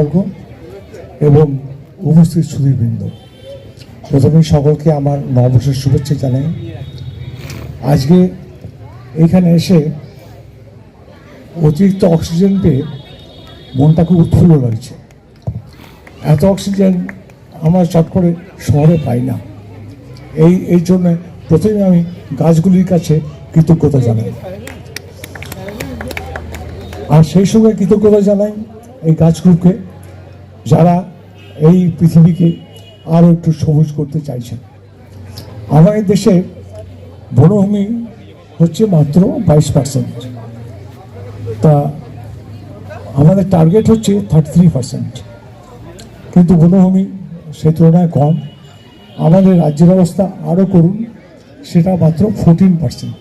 নেতৃবর্গ এবং উপস্থিত সুধীরবৃন্দ। প্রথমেই সকলকে আমার নববর্ষের শুভেচ্ছা জানাই। আজকে এখানে এসে অতিরিক্ত অক্সিজেন পেয়ে মনটা খুব উৎফুল্ল লাগছে। এত অক্সিজেন আমরা চট করে শহরে পাই না। এই এই জন্য প্রথমে আমি গাছগুলির কাছে কৃতজ্ঞতা জানাই। আর সেই সঙ্গে কৃতজ্ঞতা জানাই এই গাছগুলোকে যারা এই পৃথিবীকে আরও একটু সবুজ করতে চাইছেন। আমাদের দেশে বনভূমি হচ্ছে মাত্র বাইশ পার্সেন্ট তা আমাদের টার্গেট হচ্ছে থার্টি থ্রি পার্সেন্ট কিন্তু বনভূমি সে তুলনায় কম। আমাদের রাজ্যের অবস্থা আরও করুন, সেটা মাত্র ফোরটিন পার্সেন্ট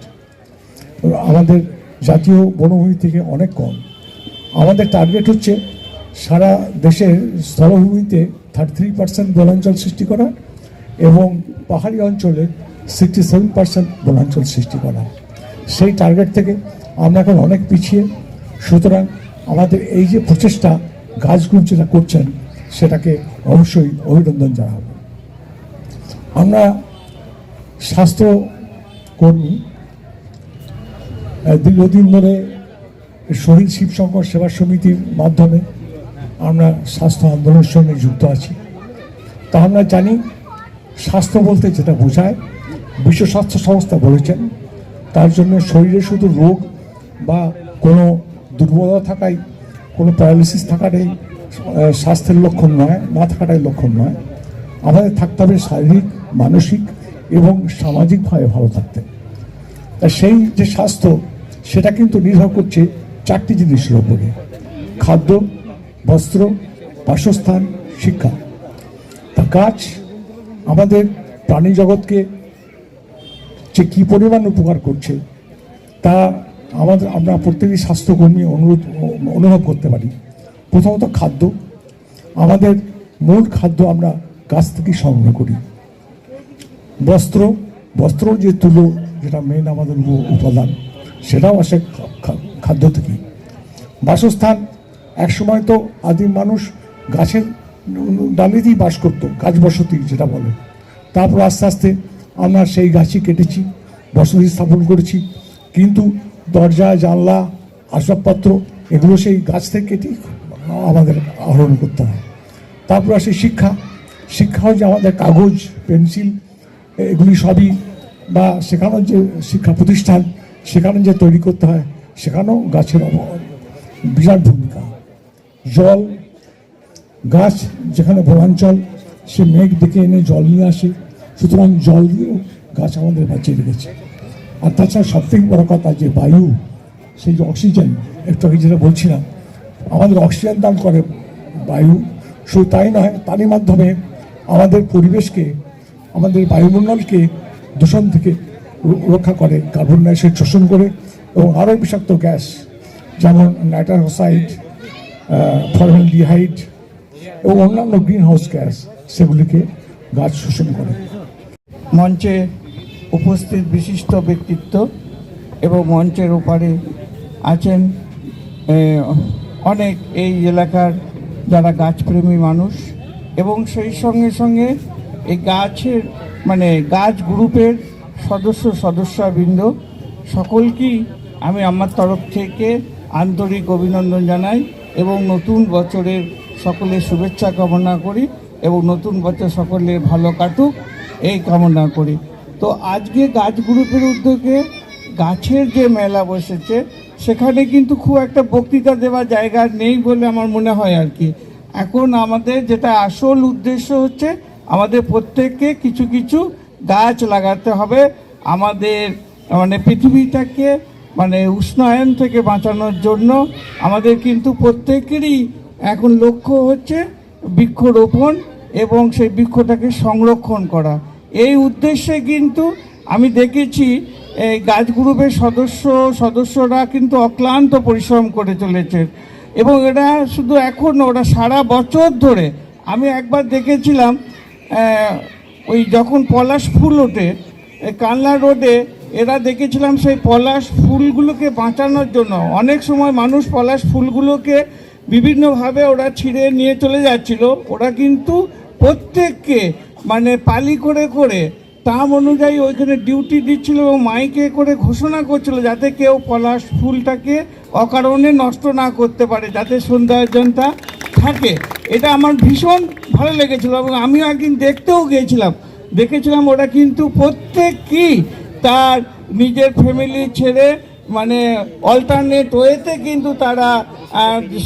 আমাদের জাতীয় বনভূমি থেকে অনেক কম। আমাদের টার্গেট হচ্ছে সারা দেশের স্থলভূমিতে থার্টি থ্রি পার্সেন্ট বনাঞ্চল সৃষ্টি করা এবং পাহাড়ি অঞ্চলে সিক্সটি সেভেন পার্সেন্ট বনাঞ্চল সৃষ্টি করা। সেই টার্গেট থেকে আমরা এখন অনেক পিছিয়ে। সুতরাং আমাদের এই যে প্রচেষ্টা গাছগুলো যেটা করছেন, সেটাকে অবশ্যই অভিনন্দন জানাব। আমরা স্বাস্থ্য কর্মী দীর্ঘদিন ধরে শহীদ শিবশঙ্কর সেবা সমিতির মাধ্যমে আমরা স্বাস্থ্য আন্দোলনের সঙ্গে যুক্ত আছি। তা আমরা জানি, স্বাস্থ্য বলতে যেটা বোঝায়, বিশ্ব স্বাস্থ্য সংস্থা বলেছেন, তার জন্য শরীরে শুধু রোগ বা কোনো দুর্বলতা থাকাই কোনো প্যারালিসিস থাকাটাই স্বাস্থ্যের লক্ষণ নয়, না থাকাটাই লক্ষণ নয়। আমাদের থাকতে হবে শারীরিক, মানসিক এবং সামাজিকভাবে ভালো থাকতে। তা সেই যে স্বাস্থ্য, সেটা কিন্তু নির্ভর করছে চারটি জিনিসের উপরে। খাদ্য বস্ত্র, বাসস্থান, শিক্ষা। তা গাছ আমাদের প্রাণী জগৎকে যে কী পরিমাণ উপকার করছে, তা আমাদের, আমরা প্রত্যেকটি স্বাস্থ্যকর্মী অনুরোধ, অনুভব করতে পারি। প্রথমত খাদ্য। আমাদের মূল খাদ্য আমরা গাছ থেকেই সংগ্রহ করি। বস্ত্র। বস্ত্র যে তুলো, যেটা মেন আমাদের উপাদান সেটাও আসে খাদ্য থেকে বাসস্থান। একসময় তো আদিম মানুষ গাছের ডালেতেই বাস করতো, গাছ বসতি যেটা বলে। তারপর আস্তে আস্তে আমরা সেই গাছই কেটেছি, বসতি স্থাপন করেছি। কিন্তু দরজা, জানলা, আসবাবপত্র, এগুলো সেই গাছ থেকে কেটেই আমাদের আহরণ করতে হয়। তারপর আসে শিক্ষা। শিক্ষা হচ্ছে আমাদের কাগজ, পেন্সিল, এগুলি সবই বা সেখানেও যে শিক্ষা প্রতিষ্ঠান, সেখানে যে তৈরি করতে হয়, সেখানেও গাছের বিরাট ভূমিকা। জল, গাছ যেখানে বনাঞ্চল সে মেঘ ডেকে এনে জল নিয়ে আসে। সুতরাং জল দিয়েও গাছ আমাদের বাঁচিয়ে রেখেছে। আর তাছাড়া সবথেকে বড় কথা যে বায়ু, সেই যে অক্সিজেন, একটু আগে যেটা বলছিলাম, আমাদের অক্সিজেন দান করে বায়ু। শুধু তাই নয়, তারই মাধ্যমে আমাদের পরিবেশকে, আমাদের বায়ুমণ্ডলকে দূষণ থেকে রক্ষা করে কার্বন ডাইঅক্সাইড শোষণ করে এবং আরও বিষাক্ত গ্যাস, যেমন নাইট্রাস অক্সাইড ফর্মালডিহাইড এবং অন্যান্য গ্রিন হাউস গ্যাস সেগুলিকে গাছ শোষণ করে। মঞ্চে উপস্থিত বিশিষ্ট ব্যক্তিত্ব এবং মঞ্চের ওপারে আছেন অনেক এই এলাকার যারা গাছপ্রেমী মানুষ এবং সেই সঙ্গে সঙ্গে এই গাছের মানে গাছ গ্রুপের সদস্য, সদস্যবৃন্দ সকলকেই আমি আমার তরফ থেকে আন্তরিক অভিনন্দন জানাই। এবং নতুন বছরের সকলের শুভেচ্ছা কামনা করি এবং নতুন বছর সকলের ভালো কাটুক, এই কামনা করি। তো আজকে গাছ গ্রুপের উদ্যোগে গাছের যে মেলা বসেছে, সেখানে কিন্তু খুব একটা বক্তৃতা দেওয়ার জায়গা নেই বলে আমার মনে হয় আর কি। এখন আমাদের যেটা আসল উদ্দেশ্য হচ্ছে, আমাদের প্রত্যেককে কিছু কিছু গাছ লাগাতে হবে। আমাদের মানে পৃথিবীটাকে মানে উষ্ণায়ন থেকে বাঁচানোর জন্য আমাদের কিন্তু প্রত্যেকেরই এখন লক্ষ্য হচ্ছে বৃক্ষরোপণ এবং সেই বৃক্ষটাকে সংরক্ষণ করা। এই উদ্দেশ্যে কিন্তু আমি দেখেছি এই গাছ গ্রুপের সদস্য, সদস্যরা কিন্তু অক্লান্ত পরিশ্রম করে চলেছে এবং এরা শুধু এখন ওরা সারা বছর ধরে আমি একবার দেখেছিলাম ওই যখন পলাশ ফুল ওঠে কানলা রোডে এরা দেখেছিলাম সেই পলাশ ফুলগুলোকে বাঁচানোর জন্য। অনেক সময় মানুষ পলাশ ফুলগুলোকে বিভিন্নভাবে ওরা ছিঁড়ে নিয়ে চলে যাচ্ছিল। ওরা কিন্তু প্রত্যেককে মানে পালি করে করে টার্ম অনুযায়ী ওইখানে ডিউটি দিচ্ছিল এবং মাইকে করে ঘোষণা করছিল যাতে কেউ পলাশ ফুলটাকে অকারণে নষ্ট না করতে পারে, যাতে সৌন্দর্যটা থাকে। এটা আমার ভীষণ ভালো লেগেছিল এবং আমিও একদিন দেখতেও গিয়েছিলাম। দেখেছিলাম ওরা কিন্তু প্রত্যেকই তার নিজের ফ্যামিলি ছেড়ে মানে অল্টারনেট ওয়েতে কিন্তু তারা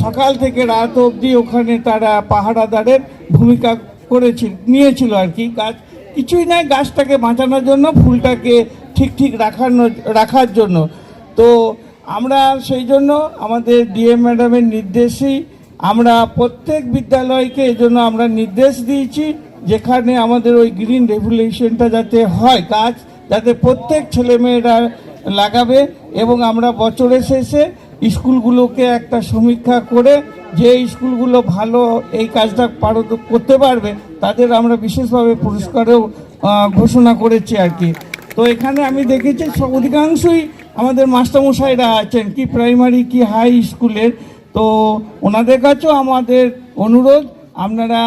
সকাল থেকে রাত অবধি ওখানে তারা পাহারাদারের ভূমিকা করেছিল, নিয়েছিল আর কি। গাছ, কিছুই নাই গাছটাকে বাঁচানোর জন্য, ফুলটাকে ঠিক ঠিক রাখানো, রাখার জন্য। তো আমরা সেই জন্য আমাদের ডিএম ম্যাডামের নির্দেশেই, আমরা প্রত্যেক বিদ্যালয়কে এই জন্য আমরা নির্দেশ দিয়েছি, যেখানে আমাদের ওই গ্রিন রেভুলেশনটা যাতে হয়, গাছ যাতে প্রত্যেক ছেলেমেয়েরা লাগাবে এবং আমরা বছরের শেষে স্কুলগুলোকে একটা সমীক্ষা করে যে স্কুলগুলো ভালো এই কাজটা পারত করতে পারবে, তাদের আমরা বিশেষভাবে পুরস্কারেও ঘোষণা করেছি আর কি। তো এখানে আমি দেখেছি অধিকাংশই আমাদের মাস্টারমশাইরা আছেন, কি প্রাইমারি, কি হাই স্কুলের। তো ওনাদের কাছেও আমাদের অনুরোধ, আপনারা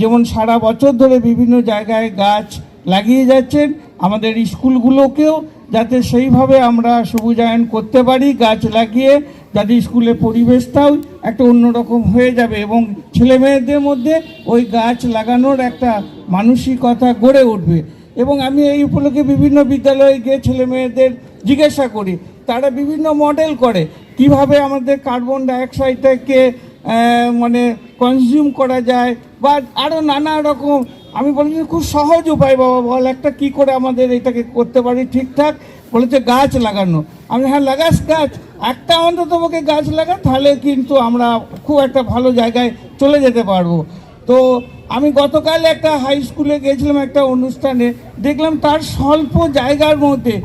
যেমন সারা বছর ধরে বিভিন্ন জায়গায় গাছ লাগিয়ে যাচ্ছেন আমাদের স্কুলগুলোকেও যাতে সেইভাবে আমরা সবুজায়ন করতে পারি, গাছ লাগিয়ে যাতে স্কুলের পরিবেশটাও একটা অন্যরকম হয়ে যাবে এবং ছেলে মেয়েদের মধ্যে ওই গাছ লাগানোর একটা মানসিকতা গড়ে উঠবে। এবং আমি এই উপলক্ষে বিভিন্ন বিদ্যালয়ে গিয়ে ছেলে মেয়েদের জিজ্ঞাসা করি, তারা বিভিন্ন মডেল করে, কীভাবে আমাদের কার্বন ডাইঅক্সাইডটাকে মানে কনজিউম করা যায় বা আরও নানা রকম আমি বলি যে খুব সহজ উপায় বাবা, বল একটা কি করে আমাদের এটাকে করতে পারি ঠিকঠাক? বলেছে, গাছ লাগানো। আমি হ্যাঁ লাগাস গাছ। একটা অন্তত তোমাকে গাছ লাগা, তাহলে কিন্তু আমরা খুব একটা ভালো জায়গায় চলে যেতে পারব। তো আমি গতকাল একটা হাই স্কুলে গিয়েছিলাম একটা অনুষ্ঠানে, দেখলাম তার স্বল্প জায়গার মধ্যে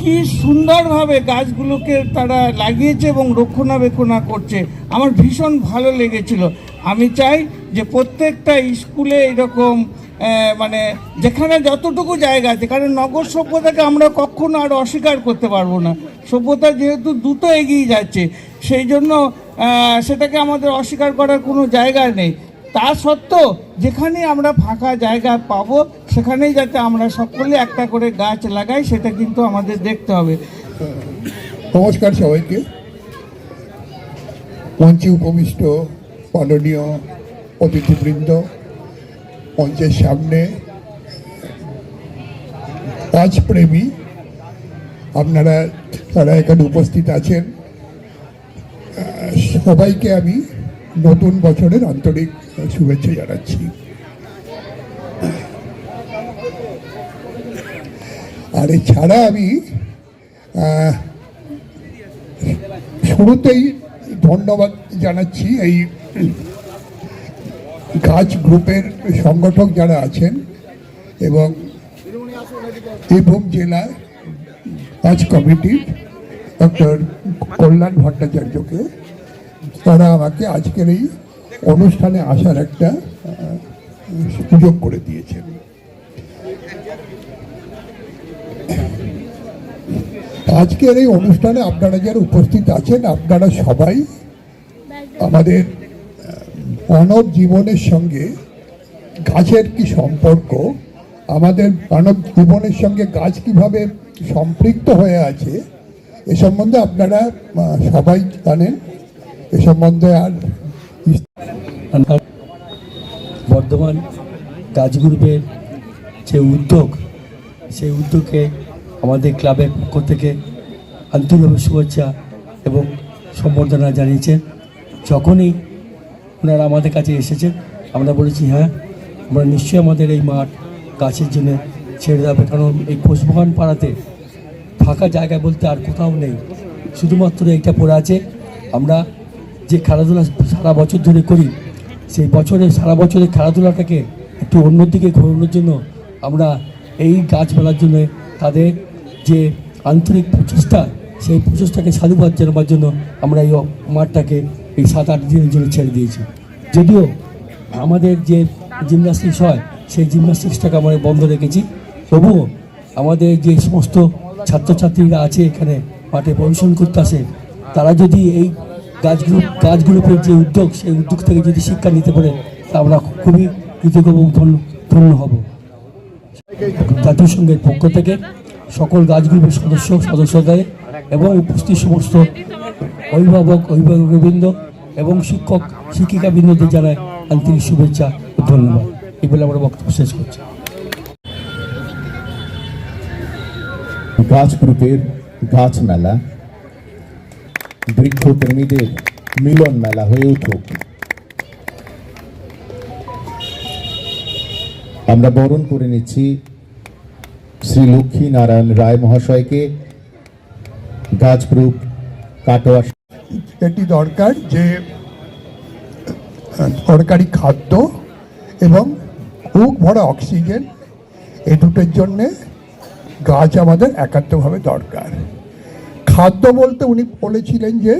কি সুন্দরভাবে গাছগুলোকে তারা লাগিয়েছে এবং রক্ষণাবেক্ষণা করছে। আমার ভীষণ ভালো লেগেছিল। আমি চাই যে প্রত্যেকটা স্কুলে এরকম মানে যেখানে যতটুকু জায়গা আছে, কারণ নগর সভ্যতাকে আমরা কখনো আর অস্বীকার করতে পারব না। সভ্যতা যেহেতু দ্রুত এগিয়ে যাচ্ছে, সেই জন্য সেটাকে আমাদের অস্বীকার করার কোনো জায়গা নেই। তা সত্ত্বেও, যেখানে আমরা ফাঁকা জায়গা পাবো, সেখানেই যাতে আমরা সকলে একটা করে গাছ লাগাই, সেটা কিন্তু আমাদের দেখতে হবে। নমস্কার সবাইকে। মঞ্চে উপবিষ্ট, মাননীয় অতিথিবৃন্দ মঞ্চের সামনে গাছপ্রেমী আপনারা, তারা এখানে উপস্থিত আছেন। সবাইকে আমি নতুন বছরের আন্তরিক শুভেচ্ছা জানাচ্ছি। আর এছাড়া আমি শুরুতেই ধন্যবাদ জানাচ্ছি এই গাছ গ্রুপের সংগঠক যারা আছেন এবং বীরভূম জেলা গাছ কমিটির ডক্টর কল্যাণ ভট্টাচার্যকে, তারা আমাকে আজকের এই অনুষ্ঠানে আসার একটা সুযোগ করে দিয়েছেন। আজকের এই অনুষ্ঠানে আপনারা যারা উপস্থিত আছেন, আপনারা সবাই আমাদের মানব জীবনের সঙ্গে গাছের কি সম্পর্ক? আমাদের মানব জীবনের সঙ্গে গাছ কীভাবে সম্পৃক্ত হয়ে আছে? এ সম্বন্ধে আপনারা সবাই জানেন। এ সম্বন্ধে আর বর্ধমান গাছ গ্রুপের যে উদ্যোগ, সেই উদ্যোগকে আমাদের ক্লাবের পক্ষ থেকে আন্তরিকভাবে শুভেচ্ছা এবং সম্বর্ধনা জানিয়েছেন। যখনই ওনারা আমাদের কাছে এসেছেন। আমরা বলেছি হ্যাঁ আমরা নিশ্চয়ই আমাদের এই মাঠ গাছের জন্য ছেড়ে দেবে কারণ এই কোষবাগান পাড়াতে ফাঁকা জায়গা বলতে আর কোথাও নেই। শুধুমাত্র এইটা পড়ে আছে, আমরা যে খেলাধুলা সারা বছর ধরে করি, সেই বছরে সারা বছরের খেলাধুলাটাকে একটু অন্যদিকে ঘোরানোর জন্য আমরা এই গাছপালার জন্য তাদের যে আন্তরিক প্রচেষ্টা, সেই প্রচেষ্টাকে সাধুবাদ জানাবার জন্য আমরা এই মাঠটাকে এই সাত আট দিনের জন্য ছেড়ে দিয়েছি। যদিও আমাদের যে জিমনাস্টিক্স হয়, সেই জিমনাস্টিক্সটাকে আমরা বন্ধ রেখেছি। তবুও আমাদের যে সমস্ত ছাত্রছাত্রীরা আছে এখানে মাঠে পরিশ্রম করতে আসে, তারা যদি এই গাছগুলো গ্রুপ গাছ গ্রুপের যে উদ্যোগ, সেই উদ্যোগ থেকে যদি শিক্ষা নিতে পারে, তা আমরা খুবই কৃতজ্ঞ ধন্য হব। জাতীয় সংঘের পক্ষ থেকে সকল গাছগুলোর সদস্য, সদস্যদের এবং উপস্থিত সমস্ত অভিভাবক অভিভাবক অভিভাবকবৃন্দ এবং শিক্ষক শিক্ষিকাবৃন্দদের জানায় আন্তরিক শুভেচ্ছা ও ধন্যবাদ। এই বলে আমরা বক্তব্য শেষ করছি। গাছ গ্রুপের গাছ মেলা বৃক্ষপ্রেমীদের মিলন মেলা হয়ে উঠুক। আমরা বরণ করে নিচ্ছি শ্রী লক্ষ্মী নারায়ণ রায় মহাশয়কে। গাছ গ্রুপ কাটোয়া এটি দরকার যে সরকারি খাদ্য এবং বুক ভরা অক্সিজেন এ দুটোর জন্যে গাছ আমাদের একাত্মভাবে দরকার। খাদ্য বলতে উনি বলেছিলেন যে